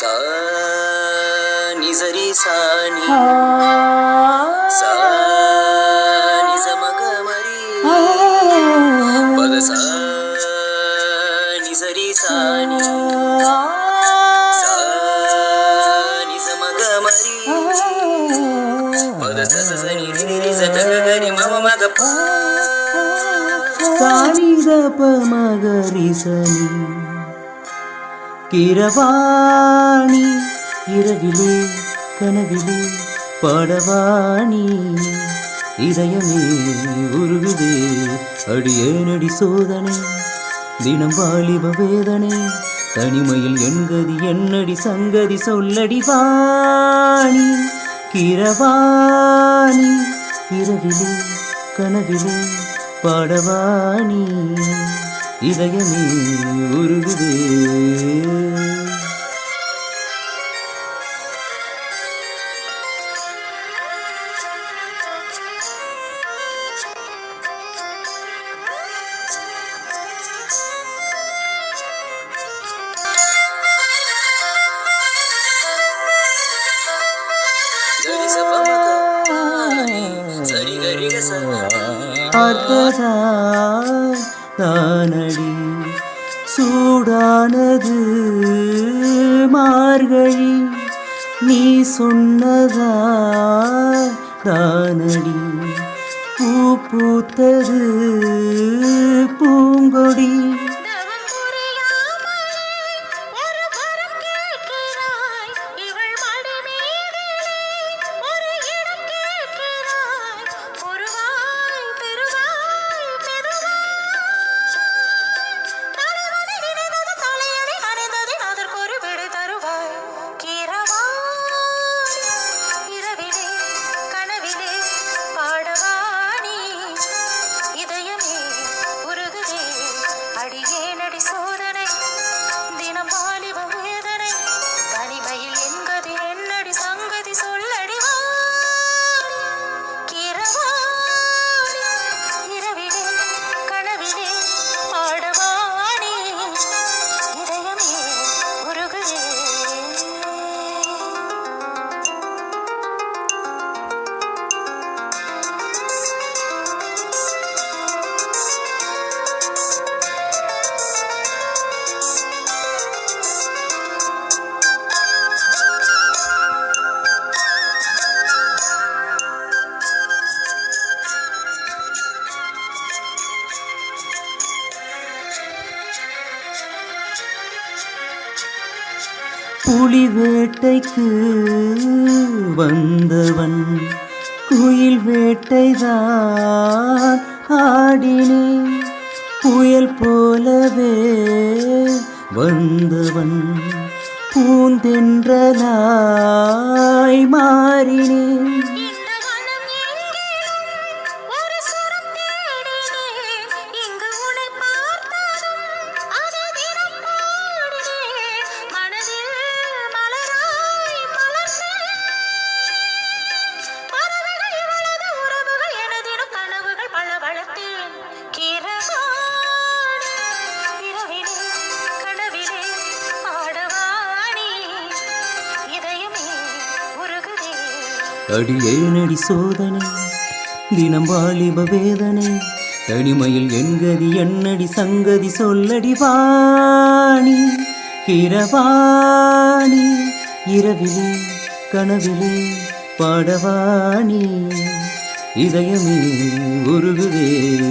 सा निजरी सा नि सा निज मग मरी. पद सा निजरी सा नि सा निज मग मरी. पद सा सा नि मम मग प सा नि ग प सा கிரவாணி இரவிலே கனவிலே பாடவாணி. இதயமே உருகுதே அடியேனடி சோதனை. தினம் வாலிப வேதனை தனிமையில் என்கதி என்னடி சங்கதி சொல்லடி வாணி. கிரவாணி இரவிலே கனவிலே பாடவாணி. இதயமே உருகு தானடி சூடானது மார்கழி நீ சொன்னதா தானடி பூ பூத்தது பூங்கொடி புலி வேட்டைக்கு வந்தவன். குயில் வேட்டைதான் ஆடினேன். புயல் போலவே வந்தவன். பூந்தென்றலாய் மாறினேன். அடியேனடி சோதனை? தினம் வாலிப வேதனை. தனிமையில் என்கதி என்னடி சங்கதி? சொல்லடி வாணி கிரவாணி. இரவிலே கனவிலே பாடவாணி. இதயமே உருகுதே